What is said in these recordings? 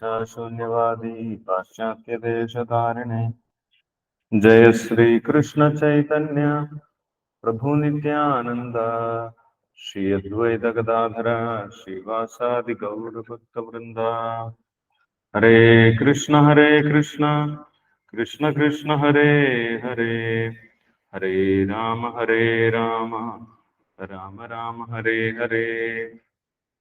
इच्छाशून्यवादी पाश्चात्यदेशधारिणे। जय श्रीकृष्ण चैतन्य प्रभु नित्यानन्द श्री अद्वैत गदाधर श्रीवासादि गौरभक्तवृन्द हरे कृष्ण हरे कृष्ण कृष्ण कृष्ण, हरे हरे। हरे राम हरे राम राम राम, हरे हरे।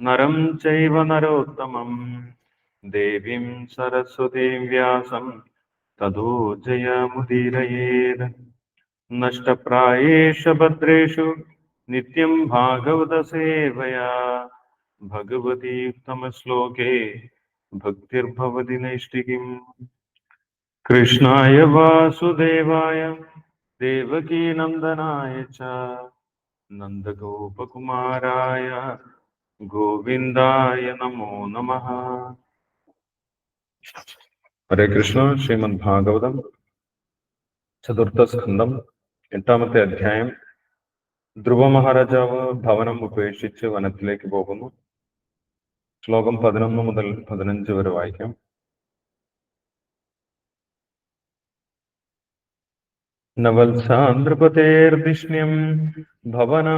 നരം ചൈവ നരോത്തമം. ദേവീം സരസ്വതീം വ്യാസം. തതോ ജയമുദീരയേത്. നഷ്ടപ്രായേഷ ഭദ്രേഷു. നിത്യം ഭാഗവത സേവയാ. ഭഗവതീയുക്തമശ്ലോകേ ഭക്തിർഭവതി നൈഷ്ഠികിം. കൃഷ്ണായ വാസുദേവായ. ദേവകീനന്ദനായ ച. നന്ദഗോപകുമാരായ. ഗോവിന്ദായ നമോ നമ. ഹരേ കൃഷ്ണ ശ്രീമദ് ഭാഗവതം ചതുർത്ഥ സ്കന്ധം എട്ടാമത്തെ അധ്യായം. ധ്രുവ മഹാരാജാവ് ഭവനം ഉപേക്ഷിച്ച് വനത്തിലേക്ക് പോകുന്നു. ശ്ലോകം പതിനൊന്ന് മുതൽ പതിനഞ്ച് വരെ വായിക്കാം. നവത്സാന്ദ്രപതേർദിഷ്ണ്യം ഭവന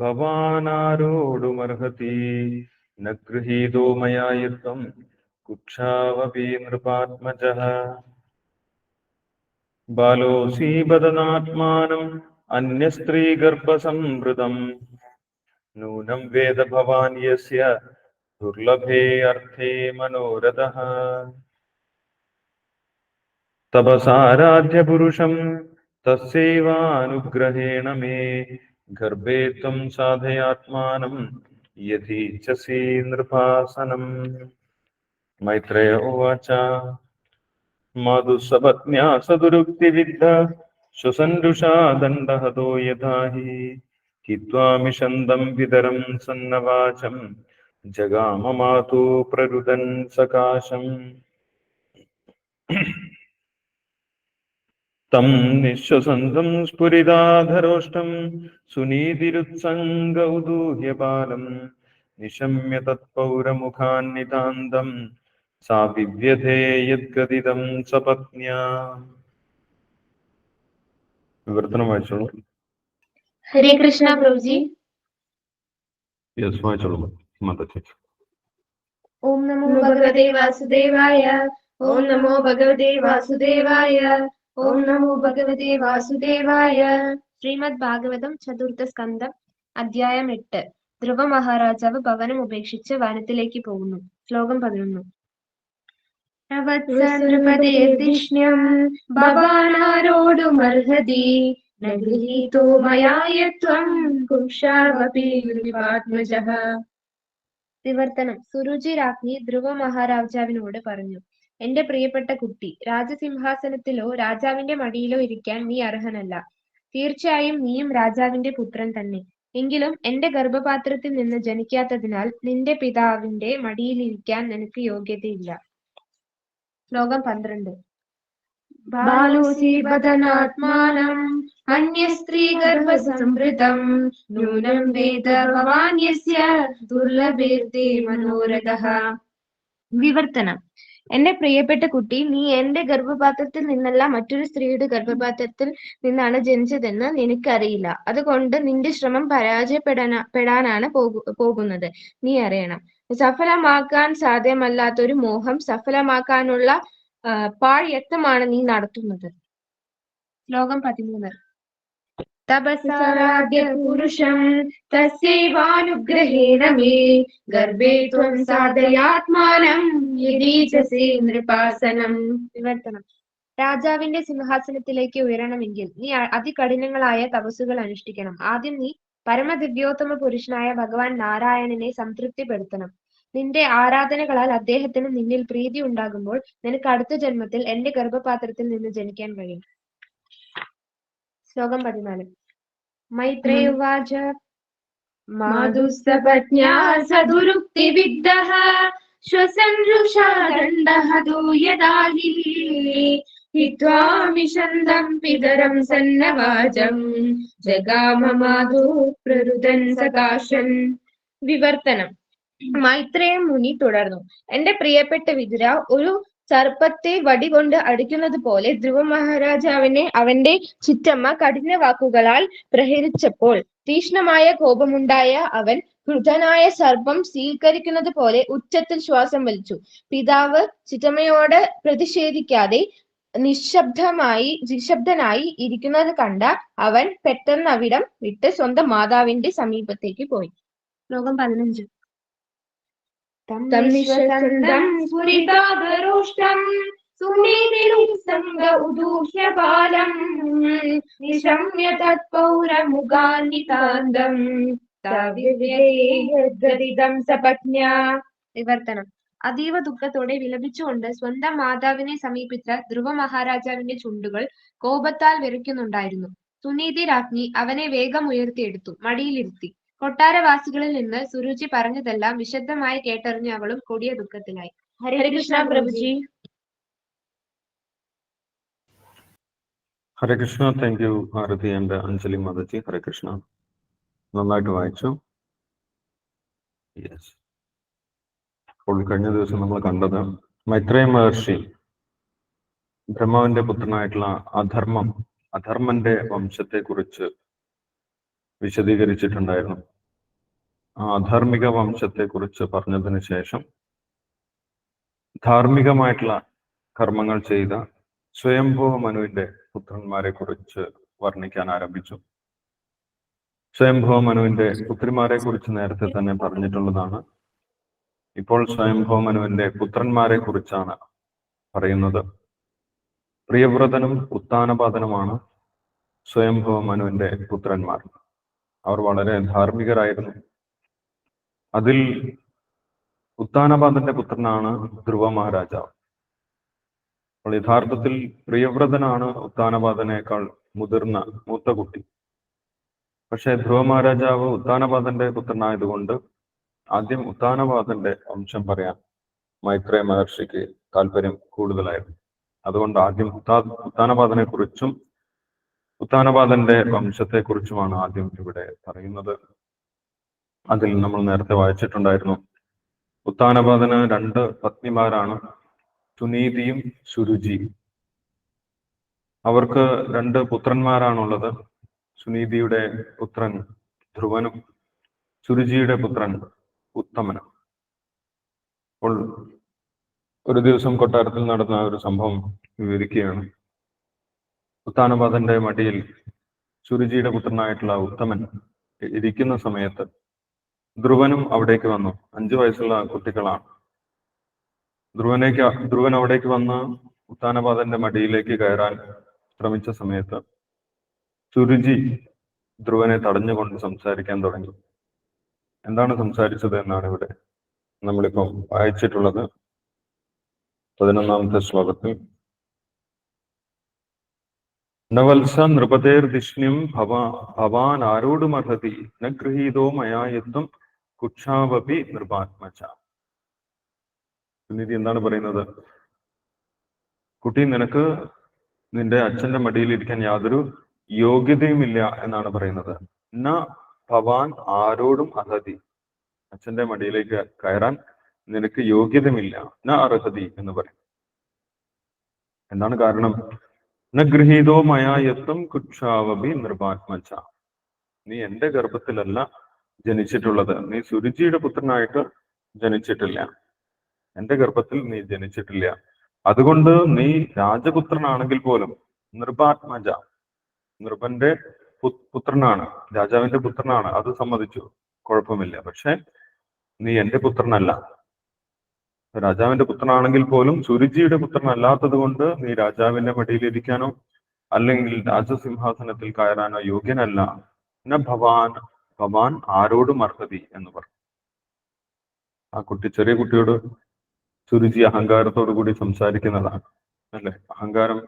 ഭവാനാരോടുമർഹതി ന ഗൃഹീതോ മയാ യുദ്ധം കുക്ഷാവപി നൃപാത്മജഃ ബാലോസി ബദനാത്മാനം അന്യസ്ത്രീഗർഭസംവൃതം നൂനം വേദ ഭവാൻ യസ്യ ദുർലഭേ അർത്ഥേ മനോരഥഃ തപസാരാധ്യ പുരുഷം തസ്യൈവാനുഗ്രഹേണ മേ ഗർഭേ ത്വം സാധയാത്മാനം യഥീച്ഛസി നൃപാസനം മൈത്രേയ ഉവാച മധുസപത്ന്യാ സദുരുക്തിവിദ്ധ ശ്വസൻരുഷാ ദണ്ഡഹതോ യഥാ ഹി ഹിത്വാമിഷന്തം പിതരം സന്നവാചം ജഗാമ മാതു പ്രരുദൻ സകാശം തം നിശ്വസന്തം സ്ഫുരിതാധരോഷ്ടം സുനീതിരുത്സംഗൗദൂഹ്യപാലം നിശമ്യ തത്പൗരമുഖാന്നിതാന്തം സാ വിവ്യധേ യദ്ഗതിതം സപത്ന്യാ വിവർത്തനം വായിച്ചോളൂ ഹരേ കൃഷ്ണ പ്രഭുജി യെസ് വായിച്ചോളൂ മാതാജി ഓം നമോ ഭഗവതേ വാസുദേവായ ഓം നമോ ഭഗവതേ വാസുദേവായ ഓം നമോ ഭഗവതേ വാസുദേവായ. ശ്രീമദ് ഭാഗവതം ചതുർത്ഥ സ്കന്ധം അധ്യായം എട്ട്. ധ്രുവ മഹാരാജാവ് ഭവനം ഉപേക്ഷിച്ച് വനത്തിലേക്ക് പോകുന്നു. ശ്ലോകം പതിനൊന്നു. ഭവാനാരോടുമർഹതി ന ഗൃഹീതോ മയായ ത്വം കുക്ഷാവപി നൃപാത്മജഃ വിവർത്തനം. സുരുചി രാജ്ഞി ധ്രുവ മഹാരാജാവിനോട് പറഞ്ഞു. എന്റെ പ്രിയപ്പെട്ട കുട്ടി രാജസിംഹാസനത്തിലോ രാജാവിന്റെ മടിയിലോ ഇരിക്കാൻ നീ അർഹനല്ല. തീർച്ചയായും നീയും രാജാവിന്റെ പുത്രൻ തന്നെ. എങ്കിലും എന്റെ ഗർഭപാത്രത്തിൽ നിന്ന് ജനിക്കാത്തതിനാൽ നിന്റെ പിതാവിന്റെ മടിയിലിരിക്കാൻ നിനക്ക് യോഗ്യതയില്ല. ശ്ലോകം പന്ത്രണ്ട്. ബാലോസി ബദനാത്മാനം അന്യസ്ത്രീ ഗർഭസംഭൃതം നൂനം വേദ ഭവാന്യസ്യ യസ്യ ദുർലഭേർത്തി മനോരഥഃ. വിവർത്തനം. എന്റെ പ്രിയപ്പെട്ട കുട്ടി നീ എന്റെ ഗർഭപാത്രത്തിൽ നിന്നല്ല മറ്റൊരു സ്ത്രീയുടെ ഗർഭപാത്രത്തിൽ നിന്നാണ് ജനിച്ചതെന്ന് നിനക്കറിയില്ല. അതുകൊണ്ട് നിന്റെ ശ്രമം പരാജയപ്പെടാനാ പെടാനാണ് പോകു പോകുന്നത്. നീ അറിയണം. സഫലമാക്കാൻ സാധ്യമല്ലാത്ത ഒരു മോഹം സഫലമാക്കാനുള്ള പാഴ് പാഴ്യത്നമാണ് നീ നടത്തുന്നത്. ശ്ലോകം പതിമൂന്ന്. തപസാരാധ്യ പുരുഷം തസ്യവാനുഗ്രഹേണ മേ ഗർഭേ ത്വം സാധയാത്മാനം യദീചസി നൃപാസനം വിവർത്തനം. രാജാവിന്റെ സിംഹാസനത്തിലേക്ക് ഉയരണമെങ്കിൽ നീ അതികഠിനങ്ങളായ തപസ്സുകൾ അനുഷ്ഠിക്കണം. ആദ്യം നീ പരമദിവ്യോത്തമ പുരുഷനായ ഭഗവാൻ നാരായണനെ സംതൃപ്തിപ്പെടുത്തണം. നിന്റെ ആരാധനകളാൽ അദ്ദേഹത്തിന് നിന്നിൽ പ്രീതി ഉണ്ടാകുമ്പോൾ നിനക്ക് അടുത്ത ജന്മത്തിൽ എന്റെ ഗർഭപാത്രത്തിൽ നിന്ന് ജനിക്കാൻ കഴിയും. ശ്ലോകം പതിനാല്. മൈത്രേയുവാച മാതുസ്തപജ്ഞാ സദുരുക്തിവിദ്ധഃ ശ്വസൻരുഷാ ദണ്ഡഃ ദൂയദാഹി ഹിത്വാമിഷന്തം പിതരം സന്നവാചം ജഗാമമാധു പ്രരുതൻ സകാശൻ വിവർത്തനം. മൈത്രേയ മുനി തുടർന്നു. എന്റെ പ്രിയപ്പെട്ട വിതുര ഒരു സർപ്പത്തെ വടികൊണ്ട് അടിക്കുന്നത് പോലെ ധ്രുവ മഹാരാജാവിനെ അവന്റെ ചിറ്റമ്മ കഠിന വാക്കുകളാൽ പ്രഹരിച്ചപ്പോൾ തീക്ഷ്ണമായ കോപമുണ്ടായ അവൻ ക്രുധനായ സർപ്പം സ്വീകരിക്കുന്നത് പോലെ ഉച്ചത്തിൽ ശ്വാസം വലിച്ചു. പിതാവ് ചിറ്റമ്മയോട് പ്രതിഷേധിക്കാതെ നിശബ്ദമായി നിശബ്ദനായി ഇരിക്കുന്നത് കണ്ട അവൻ പെട്ടെന്ന് അവിടം വിട്ട് സ്വന്തം മാതാവിന്റെ സമീപത്തേക്ക് പോയി. ശ്ലോകം പതിനഞ്ച്. ഉദൂഹ്യ ബാലം നിശമ്യ തത്പൗരമുഖാന്വിതാന്തം തവിവേയദ്ഗതിതം സപജ്ഞാ വിവർത്തനം. അതീവ ദുഃഖത്തോടെ വിലപിച്ചുകൊണ്ട് സ്വന്തം മാതാവിനെ സമീപിച്ച ധ്രുവ മഹാരാജാവിന്റെ ചുണ്ടുകൾ കോപത്താൽ വിറയ്ക്കുന്നുണ്ടായിരുന്നു സുനീതി രാജ്ഞി അവനെ വേഗം ഉയർത്തിയെടുത്തു മടിയിലിരുത്തി. കൊട്ടാരവാസികളിൽ നിന്ന് സുരുചി പറഞ്ഞതെല്ലാം വിശദമായി കേട്ടറിഞ്ഞ അവളും കൊടിയ ദുഃഖത്തിലായി. Harikrishna Prabhuji. Hare Krishna thank you Bharati and Anjali Mataji Hare Krishna. നന്നായിട്ട് വായിച്ചു. യെസ് അപ്പോൾ കഴിഞ്ഞ ദിവസം നമ്മൾ കണ്ടത് മൈത്രേ മഹർഷി ബ്രഹ്മാവിന്റെ പുത്രനായിട്ടുള്ള അധർമ്മം അധർമ്മന്റെ വംശത്തെ കുറിച്ച് വിശദീകരിച്ചിട്ടുണ്ടായിരുന്നു. ആധാർമിക അധാർമിക വംശത്തെ കുറിച്ച് പറഞ്ഞതിന് ശേഷം ധാർമ്മികമായിട്ടുള്ള കർമ്മങ്ങൾ ചെയ്ത സ്വയംഭൂവ മനുവിന്റെ പുത്രന്മാരെ കുറിച്ച് വർണിക്കാൻ ആരംഭിച്ചു. സ്വയംഭവ മനുവിന്റെ പുത്രിമാരെ കുറിച്ച് നേരത്തെ തന്നെ പറഞ്ഞിട്ടുള്ളതാണ്. ഇപ്പോൾ സ്വയംഭവ മനുവിന്റെ പുത്രന്മാരെ കുറിച്ചാണ് പറയുന്നത്. പ്രിയവ്രതനും ഉത്താനപാതനുമാണ് സ്വയംഭവ മനുവിന്റെ പുത്രന്മാർ. അവർ വളരെ ധാർമ്മികരായിരുന്നു. അതിൽ ഉത്താനപാദന്റെ പുത്രനാണ് ധ്രുവ മഹാരാജാവ്. അപ്പോൾ യഥാർത്ഥത്തിൽ പ്രിയവ്രതനാണ് ഉത്താനപാതനേക്കാൾ മുതിർന്ന മൂത്ത കുട്ടി. പക്ഷെ ധ്രുവ മഹാരാജാവ് ഉത്താനപാതന്റെ പുത്രനായതുകൊണ്ട് ആദ്യം ഉത്താനപാദന്റെ വംശം പറയാൻ മൈത്രേയ മഹർഷിക്ക് താല്പര്യം കൂടുതലായിരുന്നു. അതുകൊണ്ട് ആദ്യം ഉത്താ ഉത്താനപാതനെ കുറിച്ചും ഉത്താനപാതന്റെ വംശത്തെ കുറിച്ചുമാണ് ആദ്യം ഇവിടെ പറയുന്നത്. അതിൽ നമ്മൾ നേരത്തെ വായിച്ചിട്ടുണ്ടായിരുന്നു. ഉത്താനപാദന് രണ്ട് പത്നിമാരാണ് സുനീതിയും സുരുചിയും. അവർക്ക് രണ്ട് പുത്രന്മാരാണുള്ളത്. സുനീതിയുടെ പുത്രൻ ധ്രുവനും സുരുചിയുടെ പുത്രൻ ഉത്തമനും. അപ്പോൾ ഒരു ദിവസം കൊട്ടാരത്തിൽ നടന്ന ഒരു സംഭവം വിവരിക്കുകയാണ്. ഉത്താനപാതന്റെ മടിയിൽ സുരുചിയുടെ പുത്രനായിട്ടുള്ള ഉത്തമൻ ഇരിക്കുന്ന സമയത്ത് ധ്രുവനും അവിടേക്ക് വന്നു. അഞ്ചു വയസ്സുള്ള കുട്ടികളാണ്. ധ്രുവനേക്ക് ധ്രുവൻ അവിടേക്ക് വന്ന് ഉത്താനപാതന്റെ മടിയിലേക്ക് കയറാൻ ശ്രമിച്ച സമയത്ത് സുരുചി ധ്രുവനെ തടഞ്ഞുകൊണ്ട് സംസാരിക്കാൻ തുടങ്ങി. എന്താണ് സംസാരിച്ചത് എന്നാണ് ഇവിടെ നമ്മളിപ്പം വായിച്ചിട്ടുള്ളത്. പതിനൊന്നാമത്തെ ശ്ലോകത്തിൽ നവത്സ നൃപതേർദിഷ്ണ്യം ഭവാ ഭവാൻ ആരോടുമർഹതി ന ഗൃഹീതോ മയായത്വം കുക്ഷാവപി നൃപാത്മച സുനിധി എന്താണ് പറയുന്നത്? കുട്ടി നിനക്ക് നിന്റെ അച്ഛന്റെ മടിയിൽ ഇരിക്കാൻ യാതൊരു യോഗ്യതയുമില്ല എന്നാണ് പറയുന്നത്. ന ഭവാൻ ആരോടും അർഹതി. അച്ഛന്റെ മടിയിലേക്ക് കയറാൻ നിനക്ക് യോഗ്യതമില്ല ന അർഹതി എന്ന് പറയും. എന്താണ് കാരണം? ന ഗൃഹീതോ മയായത്വം കുക്ഷാവഭി നൃപാത്മച നീ എന്റെ ഗർഭത്തിലല്ല ജനിച്ചിട്ടുള്ളത്. നീ സുരുചിയുടെ പുത്രനായിട്ട് ജനിച്ചിട്ടില്ല. എന്റെ ഗർഭത്തിൽ നീ ജനിച്ചിട്ടില്ല. അതുകൊണ്ട് നീ രാജപുത്രനാണെങ്കിൽ പോലും നിർഭാത്മജ നൃപന്റെ പുത്രനാണ്. രാജാവിന്റെ പുത്രനാണ്. അത് സമ്മതിച്ചു. കുഴപ്പമില്ല. പക്ഷെ നീ എന്റെ പുത്രനല്ല. രാജാവിന്റെ പുത്രനാണെങ്കിൽ പോലും സുരുചിയുടെ പുത്രനല്ലാത്തത് കൊണ്ട് നീ രാജാവിന്റെ മടിയിലിരിക്കാനോ അല്ലെങ്കിൽ രാജസിംഹാസനത്തിൽ കയറാനോ യോഗ്യനല്ല. ന ഭവാൻ ഭവാൻ ആരോടും അർഹതി എന്ന് പറഞ്ഞു. ആ കുട്ടി ചെറിയ കുട്ടിയോട് സുരുചി അഹങ്കാരത്തോടു കൂടി സംസാരിക്കുന്നതാണ്. അല്ലെ? അഹങ്കാരം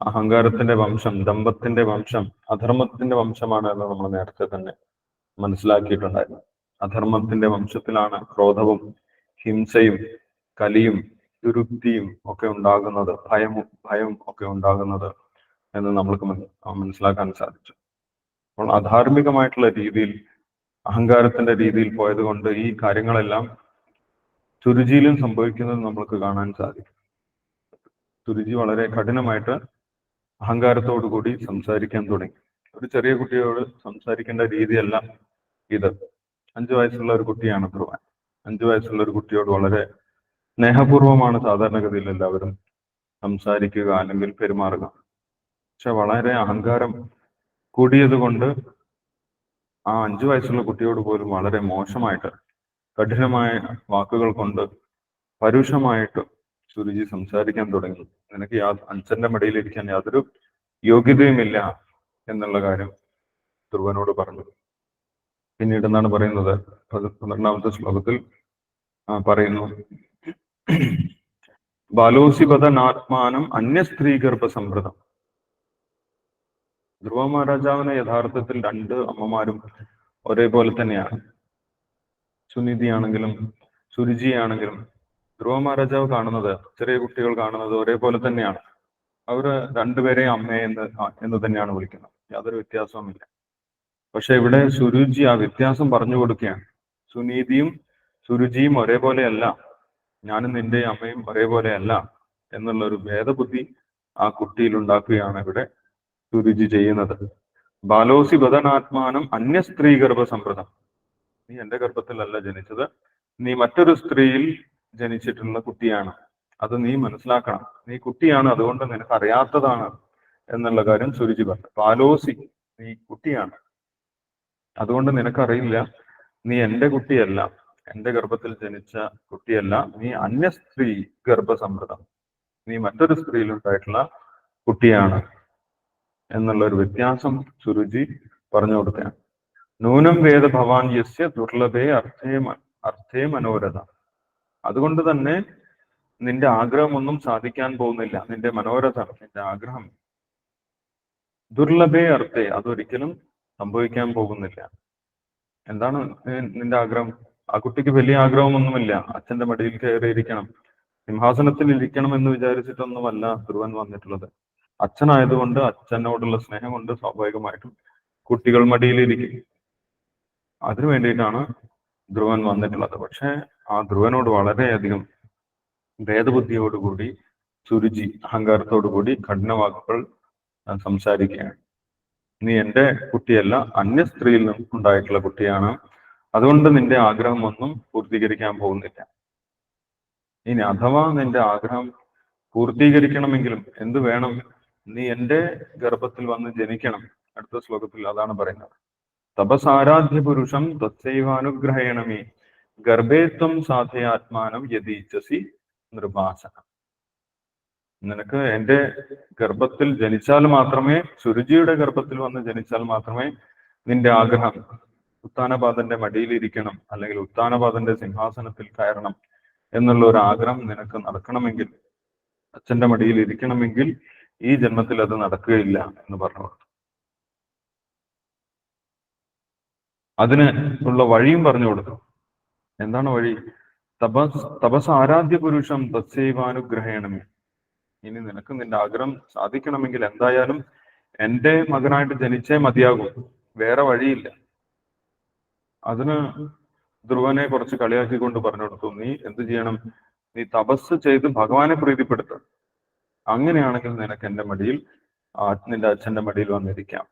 അഹങ്കാരത്തിന്റെ വംശം ദമ്പത്തിന്റെ വംശം അധർമ്മത്തിന്റെ വംശമാണ് എന്ന് നമ്മൾ നേരത്തെ തന്നെ മനസ്സിലാക്കിയിട്ടുണ്ടായിരുന്നു. അധർമ്മത്തിന്റെ വംശത്തിലാണ് ക്രോധവും ഹിംസയും കലിയും ദുരുക്തിയും ഒക്കെ ഉണ്ടാകുന്നത് ഭയം ഭയം ഒക്കെ ഉണ്ടാകുന്നത് എന്ന് നമ്മൾക്ക് മന- മനസ്സിലാക്കാൻ സാധിച്ചു. അപ്പോൾ അധാർമികമായിട്ടുള്ള രീതിയിൽ അഹങ്കാരത്തിന്റെ രീതിയിൽ പോയത് കൊണ്ട് ഈ കാര്യങ്ങളെല്ലാം സുരുചിയിലും സംഭവിക്കുന്നത് നമ്മൾക്ക് കാണാൻ സാധിക്കും. സുരുചി വളരെ കഠിനമായിട്ട് അഹങ്കാരത്തോടു കൂടി സംസാരിക്കാൻ തുടങ്ങി. ഒരു ചെറിയ കുട്ടിയോട് സംസാരിക്കേണ്ട രീതിയല്ല ഇത്. അഞ്ചു വയസ്സുള്ള ഒരു കുട്ടിയാണ് ധ്രുവൻ. അഞ്ചു വയസ്സുള്ള ഒരു കുട്ടിയോട് വളരെ സ്നേഹപൂർവമാണ് സാധാരണഗതിയിൽ എല്ലാവരും സംസാരിക്കുക അല്ലെങ്കിൽ പെരുമാറുക. പക്ഷെ വളരെ അഹങ്കാരം കൂടിയത് കൊണ്ട് ആ അഞ്ചു വയസ്സുള്ള കുട്ടിയോട് പോലും വളരെ മോശമായിട്ട് കഠിനമായ വാക്കുകൾ കൊണ്ട് പരുഷമായിട്ട് സുരുചി സംസാരിക്കാൻ തുടങ്ങി. നിനക്ക് യാ മടിയിൽ മടിയിലിരിക്കാൻ യാതൊരു യോഗ്യതയുമില്ല എന്നുള്ള കാര്യം ധ്രുവനോട് പറഞ്ഞു. പിന്നീട് എന്താണ് പറയുന്നത്? പന്ത്രണ്ടാമത്തെ ശ്ലോകത്തിൽ പറയുന്നു ബാലോസിപതനാത്മാനം അന്യ സ്ത്രീ ഗർഭസമൃതം ധ്രുവ മഹാരാജാവിന് യഥാർത്ഥത്തിൽ രണ്ട് അമ്മമാരും ഒരേപോലെ തന്നെയാണ്. സുനിധിയാണെങ്കിലും സുരുചിയാണെങ്കിലും ധ്രുവ മഹാരാജാവ് കാണുന്നത് ചെറിയ കുട്ടികൾ കാണുന്നത് ഒരേപോലെ തന്നെയാണ്. അവർ രണ്ടുപേരെയും അമ്മ എന്ന് എന്ന് തന്നെയാണ് വിളിക്കുന്നത്. യാതൊരു വ്യത്യാസവുമില്ല. പക്ഷെ ഇവിടെ സുരുചി ആ വ്യത്യാസം പറഞ്ഞു കൊടുക്കുകയാണ്. സുനീതിയും സുരുചിയും ഒരേപോലെയല്ല. ഞാനും നിന്റെ അമ്മയും ഒരേപോലെയല്ല എന്നുള്ള ഒരു ഭേദബുദ്ധി ആ കുട്ടിയിൽ ഉണ്ടാക്കുകയാണ് ഇവിടെ സുരുചി ചെയ്യുന്നത്. ബാലോസി ബദനാത്മാനം അന്യ സ്ത്രീ ഗർഭസമ്പ്രദം നീ എന്റെ ഗർഭത്തിലല്ല ജനിച്ചത്. നീ മറ്റൊരു സ്ത്രീയിൽ ജനിച്ചിട്ടുള്ള കുട്ടിയാണ്. അത് നീ മനസ്സിലാക്കണം. നീ കുട്ടിയാണ് അതുകൊണ്ട് നിനക്ക് അറിയാത്തതാണ് എന്നുള്ള കാര്യം സുരുചി പറഞ്ഞു. പാലോസി നീ കുട്ടിയാണ്. അതുകൊണ്ട് നിനക്കറിയില്ല. നീ എന്റെ കുട്ടിയല്ല. എന്റെ ഗർഭത്തിൽ ജനിച്ച കുട്ടിയല്ല നീ അന്യ സ്ത്രീ ഗർഭസമൃതം. നീ മറ്റൊരു സ്ത്രീയിലുണ്ടായിട്ടുള്ള കുട്ടിയാണ് എന്നുള്ള ഒരു വ്യത്യാസം സുരുചി പറഞ്ഞു കൊടുക്കുകയാണ് നൂനം വേദ ഭവാൻ യസ്യ ദുർലഭേ അർത്ഥേ അർത്ഥേ മനോരഥ. അതുകൊണ്ട് തന്നെ നിന്റെ ആഗ്രഹമൊന്നും സാധിക്കാൻ പോകുന്നില്ല. നിന്റെ മനോരഥം നിന്റെ ആഗ്രഹം ദുർലഭേ അർത്ഥേ അതൊരിക്കലും സംഭവിക്കാൻ പോകുന്നില്ല. എന്താണ് നിന്റെ ആഗ്രഹം? ആ കുട്ടിക്ക് വലിയ ആഗ്രഹമൊന്നുമില്ല. അച്ഛന്റെ മടിയിൽ കയറിയിരിക്കണം. സിംഹാസനത്തിൽ ഇരിക്കണം എന്ന് വിചാരിച്ചിട്ടൊന്നുമല്ല ധ്രുവൻ വന്നിട്ടുള്ളത്. അച്ഛനായതുകൊണ്ട് അച്ഛനോടുള്ള സ്നേഹം കൊണ്ട് സ്വാഭാവികമായിട്ടും കുട്ടികൾ മടിയിലിരിക്കും. അതിനു വേണ്ടിയിട്ടാണ് ധ്രുവൻ വന്നിട്ടുള്ളത്. പക്ഷെ ആ ധ്രുവനോട് വളരെയധികം ഭേദബുദ്ധിയോടുകൂടി സുരുചി അഹങ്കാരത്തോടുകൂടി കഠിനവാക്കുകൾ സംസാരിക്കുകയാണ്. നീ എന്റെ കുട്ടിയല്ല അന്യ സ്ത്രീയിൽ നിന്നും ഉണ്ടായിട്ടുള്ള കുട്ടിയാണ് അതുകൊണ്ട് നിന്റെ ആഗ്രഹം ഒന്നും പൂർത്തീകരിക്കാൻ പോകുന്നില്ല. ഇനി അഥവാ നിന്റെ ആഗ്രഹം പൂർത്തീകരിക്കണമെങ്കിലും എന്ത് വേണം? നീ എന്റെ ഗർഭത്തിൽ വന്ന് ജനിക്കണം. അടുത്ത ശ്ലോകത്തിൽ അതാണ് പറയുന്നത്. തപസാരാധ്യ പുരുഷം തത്സൈവാനുഗ്രഹേണമേ ഗർഭേത്വം സാധയാത്മാനം യതീച്ചസി നിർഭാസനം നിനക്ക് എന്റെ ഗർഭത്തിൽ ജനിച്ചാൽ മാത്രമേ സുരുചിയുടെ ഗർഭത്തിൽ വന്ന് ജനിച്ചാൽ മാത്രമേ നിന്റെ ആഗ്രഹം ഉത്താനപാദന്റെ മടിയിലിരിക്കണം അല്ലെങ്കിൽ ഉത്താനപാദന്റെ സിംഹാസനത്തിൽ കയറണം എന്നുള്ള ഒരു ആഗ്രഹം നിനക്ക് നടക്കണമെങ്കിൽ അച്ഛന്റെ മടിയിൽ ഇരിക്കണമെങ്കിൽ ഈ ജന്മത്തിൽ അത് നടക്കുകയില്ല എന്ന് പറഞ്ഞു അതിന് ഉള്ള വഴിയും പറഞ്ഞു കൊടുത്തു. എന്താണ് വഴി? തപസ് തപസ് ആരാധ്യ പുരുഷം തത്സൈവാനുഗ്രഹേണമേ ഇനി നിനക്ക് നിന്റെ ആഗ്രഹം സാധിക്കണമെങ്കിൽ എന്തായാലും എന്റെ മകനായിട്ട് ജനിച്ചേ മതിയാകും. വേറെ വഴിയില്ല. അതിന് ധ്രുവനെ കുറച്ച് കളിയാക്കിക്കൊണ്ട് പറഞ്ഞു കൊടുത്തു നീ എന്ത് ചെയ്യണം? നീ തപസ് ചെയ്ത് ഭഗവാനെ പ്രീതിപ്പെടുത്ത. അങ്ങനെയാണെങ്കിൽ നിനക്ക് എന്റെ മടിയിൽ നിന്റെ അച്ഛന്റെ മടിയിൽ വന്നിരിക്കാം.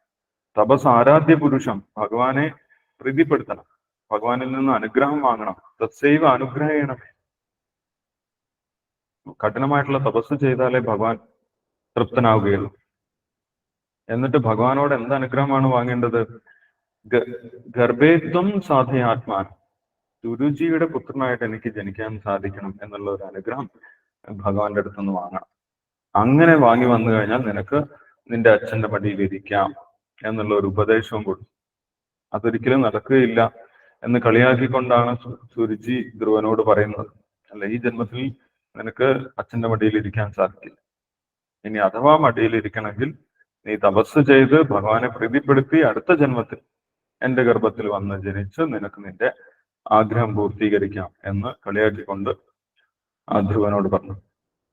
തപസ് ആരാധ്യ പുരുഷം ഭഗവാനെ പ്രീതിപ്പെടുത്തണം. ഭഗവാനിൽ നിന്ന് അനുഗ്രഹം വാങ്ങണം. തത്സൈവ അനുഗ്രഹേണമേ കഠിനമായിട്ടുള്ള തപസ് ചെയ്താലേ ഭഗവാൻ തൃപ്തനാവുകയുള്ളൂ. എന്നിട്ട് ഭഗവാനോട് എന്ത് അനുഗ്രഹമാണ് വാങ്ങേണ്ടത്? ഗർഭേത്വം സാധയാത്മാൻ. ഗുരുജിയുടെ പുത്രനായിട്ട് എനിക്ക് ജനിക്കാൻ സാധിക്കണം എന്നുള്ള ഒരു അനുഗ്രഹം ഭഗവാന്റെ അടുത്തുനിന്ന് വാങ്ങണം. അങ്ങനെ വാങ്ങി വന്നു കഴിഞ്ഞാൽ നിനക്ക് നിന്റെ അച്ഛന്റെ മടിയിൽ ഇരിക്കാം എന്നുള്ള ഒരു ഉപദേശവും കൊടുത്തു അതൊരിക്കലും നടക്കുകയില്ല എന്ന് കളിയാക്കിക്കൊണ്ടാണ് സുരുചി ധ്രുവനോട് പറയുന്നത്. അല്ല ഈ ജന്മത്തിൽ നിനക്ക് അച്ഛന്റെ മടിയിൽ ഇരിക്കാൻ സാധിക്കില്ല. ഇനി അഥവാ മടിയിൽ ഇരിക്കണമെങ്കിൽ നീ തപസ് ചെയ്ത് ഭഗവാനെ പ്രീതിപ്പെടുത്തി അടുത്ത ജന്മത്തിൽ എന്റെ ഗർഭത്തിൽ വന്ന് ജനിച്ച് നിനക്ക് നിന്റെ ആഗ്രഹം പൂർത്തീകരിക്കാം എന്ന് കളിയാക്കിക്കൊണ്ട് ആ ധ്രുവനോട് പറഞ്ഞു.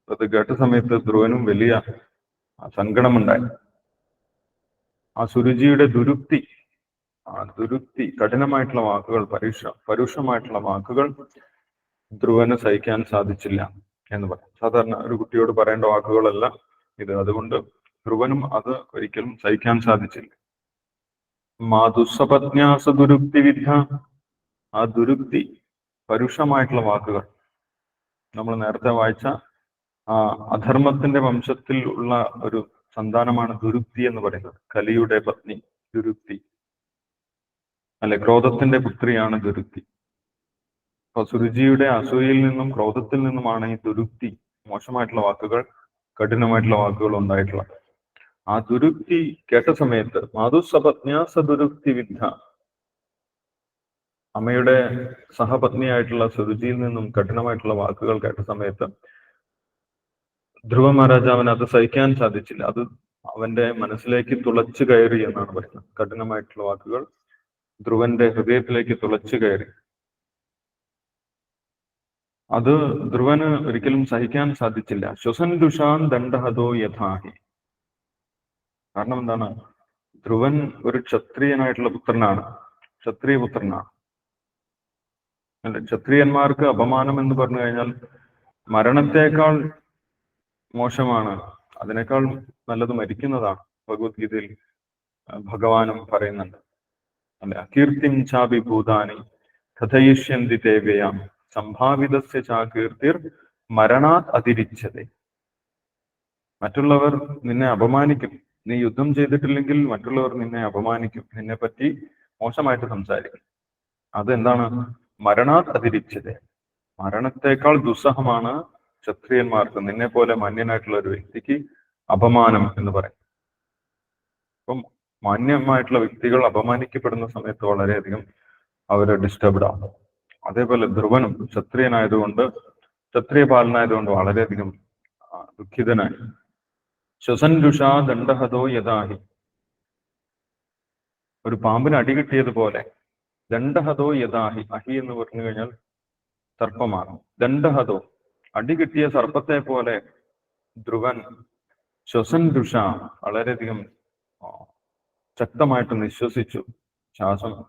അത് കേട്ട സമയത്ത് ധ്രുവനും വലിയ സങ്കടമുണ്ടായി. ആ സുരുചിയുടെ ദുരുക്തി ആ ദുരുക്തി കഠിനമായിട്ടുള്ള വാക്കുകൾ പരുഷ പരുഷമായിട്ടുള്ള വാക്കുകൾ ധ്രുവന് സഹിക്കാൻ സാധിച്ചില്ല എന്ന് പറയും സാധാരണ ഒരു കുട്ടിയോട് പറയേണ്ട വാക്കുകളല്ല ഇത്. അതുകൊണ്ട് ധ്രുവനും അത് ഒരിക്കലും സഹിക്കാൻ സാധിച്ചില്ല. മാതുസപജ്ഞാസ ദുരുക്തി വിദ്യ ആ ദുരുക്തി പരുഷമായിട്ടുള്ള വാക്കുകൾ നമ്മൾ നേരത്തെ വായിച്ച ആ അധർമ്മത്തിന്റെ വംശത്തിൽ ഉള്ള ഒരു സന്താനമാണ് ദുരുക്തി എന്ന് പറയുന്നത്. കലിയുടെ പത്നി ദുരുക്തി. അല്ലെ ക്രോധത്തിന്റെ പുത്രിയാണ് ദുരുക്തി. അപ്പൊ സുരുചിയുടെ അസൂയയിൽ നിന്നും ക്രോധത്തിൽ നിന്നുമാണ് ഈ ദുരുക്തി മോശമായിട്ടുള്ള വാക്കുകൾ കഠിനമായിട്ടുള്ള വാക്കുകൾ ഉണ്ടായിട്ടുള്ളത്. ആ ദുരുക്തി കേട്ട സമയത്ത് മാധുസപത്ന്യാസ ദുരുക്തി വിദ്യ. അമ്മയുടെ സഹപത്നിയായിട്ടുള്ള സുരുചിയിൽ നിന്നും കഠിനമായിട്ടുള്ള വാക്കുകൾ കേട്ട സമയത്ത് ധ്രുവ മഹാരാജാവിന് അത് സഹിക്കാൻ സാധിച്ചില്ല. അത് അവന്റെ മനസ്സിലേക്ക് തുളച്ചു കയറി എന്നാണ് പറയുന്നത്. കഠിനമായിട്ടുള്ള വാക്കുകൾ ധ്രുവന്റെ ഹൃദയത്തിലേക്ക് തുളച്ചു കയറി. അത് ധ്രുവന് ഒരിക്കലും സഹിക്കാൻ സാധിച്ചില്ല. ശ്വസൻ ദുഷാൻ ദണ്ഡഹതോ യഥാഹി. കാരണം എന്താണ്? ധ്രുവൻ ഒരു ക്ഷത്രിയനായിട്ടുള്ള പുത്രനാണ്. ക്ഷത്രിയ പുത്രനാണ് ക്ഷത്രിയന്മാർക്ക് അപമാനം എന്ന് പറഞ്ഞു കഴിഞ്ഞാൽ മരണത്തെക്കാൾ മോശമാണ്. അതിനേക്കാൾ നല്ലത് മരിക്കുന്നതാണ് ഭഗവത്ഗീതയിൽ ഭഗവാനും പറയുന്നുണ്ട്. അല്ലെ അകീർത്തിം ചാപി ഭൂതാനി കഥയിഷ്യന്തി ദേവയാം സംഭാവിതസ്യ ചാകീർത്തിർ മരണാത് അതിരിച്ചതേ. മറ്റുള്ളവർ നിന്നെ അപമാനിക്കും. നീ യുദ്ധം ചെയ്തിട്ടില്ലെങ്കിൽ മറ്റുള്ളവർ നിന്നെ അപമാനിക്കും. നിന്നെ പറ്റി മോശമായിട്ട് സംസാരിക്കും. അതെന്താണ്? മരണാത് അതിരിച്ചത് മരണത്തെക്കാൾ ദുസ്സഹമാണ് ക്ഷത്രിയന്മാർക്ക് നിന്നെ പോലെ മാന്യനായിട്ടുള്ള ഒരു വ്യക്തിക്ക് അപമാനം എന്ന് പറയും അപ്പം മാന്യമായിട്ടുള്ള വ്യക്തികൾ അപമാനിക്കപ്പെടുന്ന സമയത്ത് വളരെയധികം അവർ ഡിസ്റ്റർബ്ഡ് ആകും അതേപോലെ ധ്രുവനും ക്ഷത്രിയനായതുകൊണ്ട് ക്ഷത്രിയ പാലനായതുകൊണ്ട് വളരെയധികം ദുഃഖിതനായി. ശ്വസൻ രുഷാ ദണ്ഡഹതോ യഥാഹി. ഒരു പാമ്പിന് അടി കിട്ടിയതുപോലെ ദണ്ഡഹതോ യഥാഹി. അഹി എന്ന് പറഞ്ഞു കഴിഞ്ഞാൽ സർപ്പമാണ്. ദണ്ഡഹതോ അടി കിട്ടിയ സർപ്പത്തെ പോലെ ധ്രുവൻ ശ്വസൻ ദുഷ വളരെയധികം ശക്തമായിട്ട് നിശ്വസിച്ചു. ശ്വാസം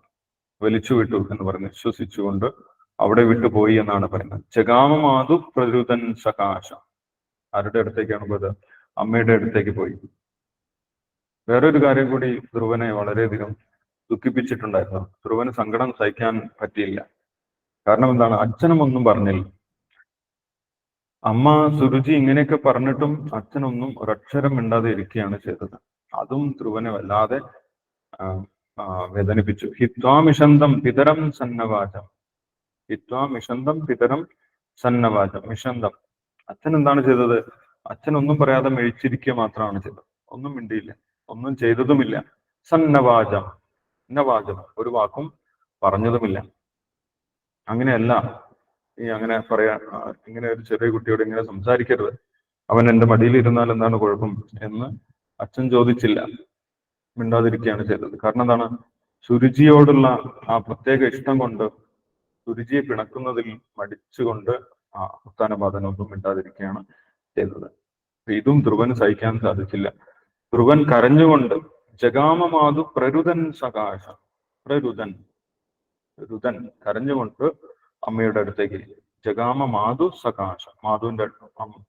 വലിച്ചു വിട്ടു എന്ന് പറഞ്ഞ് നിശ്വസിച്ചുകൊണ്ട് അവിടെ വിട്ടുപോയി എന്നാണ് പറയുന്നത്. ജഗാമമാതു പ്രരുതൻ സകാശ. ആരുടെ അടുത്തേക്കാണ് പോയത്? അമ്മയുടെ അടുത്തേക്ക് പോയി. വേറൊരു കാര്യം കൂടി ധ്രുവനെ വളരെയധികം ദുഃഖിപ്പിച്ചിട്ടുണ്ടായിരുന്നു. ധ്രുവന് സങ്കടം സഹിക്കാൻ പറ്റിയില്ല. കാരണം എന്താണ്? അച്ഛനും ഒന്നും പറഞ്ഞില്ല. അമ്മ സുരുചി ഇങ്ങനെയൊക്കെ പറഞ്ഞിട്ടും അച്ഛനൊന്നും ഒരക്ഷരം മിണ്ടാതെ ഇരിക്കുകയാണ് ചെയ്തത്. അതും ധ്രുവനെ വല്ലാതെ വേദനിപ്പിച്ചു. ഹിത്വാമിഷന്തം പിതരം സന്നവാചം. ഹിത്വാമിഷന്തം പിതരം സന്നവാചം. മിഷന്തം. അച്ഛൻ എന്താണ് ചെയ്തത്? അച്ഛൻ ഒന്നും പറയാതെ മെഴിച്ചിരിക്കുക മാത്രമാണ് ചെയ്തത്. ഒന്നും മിണ്ടിയില്ല. ഒന്നും ചെയ്തതുമില്ല. സന്നവാചം. നവാചം ഒരു വാക്കും പറഞ്ഞതുമില്ല. അങ്ങനെയല്ല ഈ അങ്ങനെ പറയാ ഇങ്ങനെ ഒരു ചെറിയ കുട്ടിയോട് ഇങ്ങനെ സംസാരിക്കരുത്. അവൻ എന്റെ മടിയിൽ ഇരുന്നാൽ എന്താണ് കുഴപ്പം എന്ന് അച്ഛൻ ചോദിച്ചില്ല. മിണ്ടാതിരിക്കുകയാണ് ചെയ്തത്. കാരണം എന്താണ്? സുരുചിയോടുള്ള ആ പ്രത്യേക ഇഷ്ടം കൊണ്ട് സുരുചിയെ പിണക്കുന്നതിൽ മടിച്ചുകൊണ്ട് ആ ഉത്താനപാതനൊന്നും മിണ്ടാതിരിക്കുകയാണ് അപ്പൊ ഇതും ധ്രുവന് സഹിക്കാൻ സാധിച്ചില്ല. ധ്രുവൻ കരഞ്ഞുകൊണ്ട് ജഗാമമാതു പ്രരുതൻ സകാശ പ്രരുതൻ രുതൻ കരഞ്ഞുകൊണ്ട് അമ്മയുടെ അടുത്തേക്ക് ജഗാമ മാധു സകാശ മാധുവിന്റെ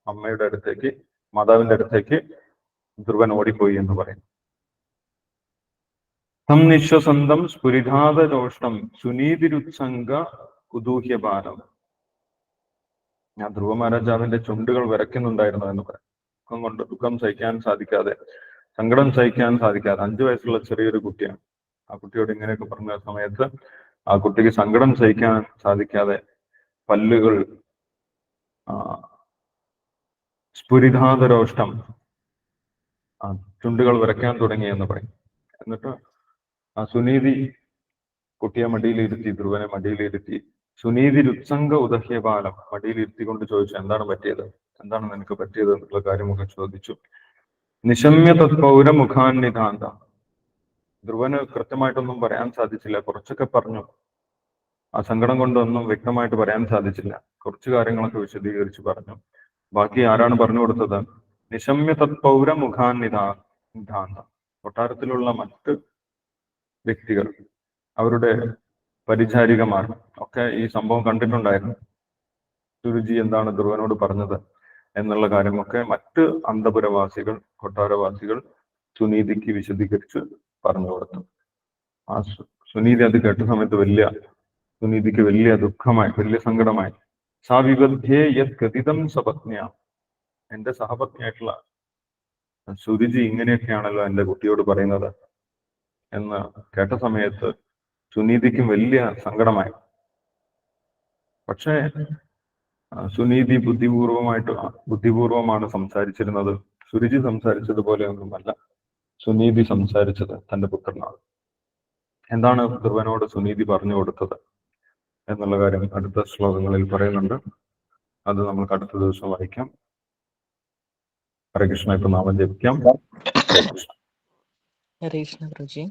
അമ്മയുടെ അടുത്തേക്ക് മാതാവിന്റെ അടുത്തേക്ക് ധ്രുവൻ ഓടിപ്പോയി എന്ന് പറയും തം നിശ്വസന്തം സ്ഫുരിധാതരോഷ്ടം സുനീതിരുത്സംഗ കുതൂഹ്യഭാരം ഞാൻ ധ്രുവ മഹാരാജാവിന്റെ ചുണ്ടുകൾ വിറയ്ക്കുന്നുണ്ടായിരുന്നു എന്ന് പറയാം. ദുഃഖം കൊണ്ട് ദുഃഖം സഹിക്കാൻ സാധിക്കാതെ സങ്കടം സഹിക്കാൻ സാധിക്കാതെ അഞ്ചു വയസ്സുള്ള ചെറിയൊരു കുട്ടിയാണ്. ആ കുട്ടിയോട് ഇങ്ങനെയൊക്കെ പറഞ്ഞ സമയത്ത് ആ കുട്ടിക്ക് സങ്കടം സഹിക്കാൻ സാധിക്കാതെ പല്ലുകൾ സ്ഫുരിതാതരോഷ്ടം ആ ചുണ്ടുകൾ വിറയ്ക്കാൻ തുടങ്ങി എന്ന് പറയും. എന്നിട്ട് ആ സുനീതി കുട്ടിയെ മടിയിലിരുത്തി ധ്രുവനെ മടിയിലിരുത്തി സുനീതി രുത്സംഗ ഉദഹ്യ ബാലം മടിയിലിരുത്തിക്കൊണ്ട് ചോദിച്ചു എന്താണ് പറ്റിയത്? എന്താണ് നിനക്ക് പറ്റിയത്? എന്നുള്ള കാര്യമൊക്കെ ചോദിച്ചു. നിശമ്യ തത്പൗര മുഖാന്വിതാന്ത ധ്രുവന് കൃത്യമായിട്ടൊന്നും പറയാൻ സാധിച്ചില്ല. കുറച്ചൊക്കെ പറഞ്ഞു. ആ സങ്കടം കൊണ്ടൊന്നും വ്യക്തമായിട്ട് പറയാൻ സാധിച്ചില്ല. കുറച്ച് കാര്യങ്ങളൊക്കെ വിശദീകരിച്ച് പറഞ്ഞു. ബാക്കി ആരാണ് പറഞ്ഞു കൊടുത്തത്? നിശമ്യ തത്പൗര മുഖാന്വിതാ നിധാന്ത കൊട്ടാരത്തിലുള്ള മറ്റ് വ്യക്തികൾ അവരുടെ പരിചാരികമാർ ഒക്കെ ഈ സംഭവം കണ്ടിട്ടുണ്ടായിരുന്നു. ഗുരുജി എന്താണ് ധ്രുവനോട് പറഞ്ഞത് എന്നുള്ള കാര്യമൊക്കെ മറ്റ് അന്തപുരവാസികൾ കൊട്ടാരവാസികൾ സുനീതിക്ക് വിശദീകരിച്ച് പറഞ്ഞു കൊടുത്തു. ആ സുനീതി അത് കേട്ട സമയത്ത് വലിയ സുനീതിക്ക് വലിയ ദുഃഖമായി വലിയ സങ്കടമായി. സാ വിബദ്ധേ യത് ഗതിതം സപത്നിയ. എന്റെ സഹപത്നിയായിട്ടുള്ള സുരുചി ഇങ്ങനെയൊക്കെയാണല്ലോ എന്റെ കുട്ടിയോട് പറയുന്നത് എന്ന് കേട്ട സമയത്ത് സുനീതിക്കും വലിയ സങ്കടമായി. പക്ഷേ സുനീതി ബുദ്ധിപൂർവമായിട്ട് ബുദ്ധിപൂർവമാണ് സംസാരിച്ചിരുന്നത്. സുരുചി സംസാരിച്ചതുപോലെ ഒന്നുമല്ല. സുനീതി സംസാരിച്ചത് തന്റെ പുത്രനാണ്. എന്താണ് ധ്രുവനോട് സുനീതി പറഞ്ഞു കൊടുത്തത് എന്നുള്ള കാര്യം അടുത്ത ശ്ലോകങ്ങളിൽ പറയുന്നുണ്ട്. അത് നമുക്ക് അടുത്ത ദിവസം വായിക്കാം. ഹരേ കൃഷ്ണ ഇപ്പൊ നാമം ജപിക്കാം. ഹരേ കൃഷ്ണ.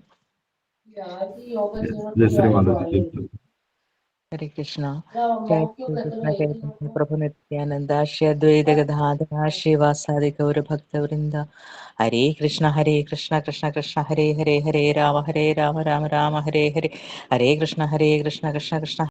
ഹരേ കൃഷ്ണ. പ്രഭു നിത്യാനന്ദ ശ്രീദ്വൈത ഗതാധര ശ്രീവാസാദി ഗൗരഭക്തവൃന്ദ ഹരേ കൃഷ്ണ ഹരേ കൃഷ്ണ കൃഷ്ണ കൃഷ്ണ ഹരേ ഹരേ ഹരേ രാമ ഹരേ രാമ രാമ രാമ ഹരേ ഹരേ. ഹരേ കൃഷ്ണ ഹരേ കൃഷ്ണ കൃഷ്ണ കൃഷ്ണ.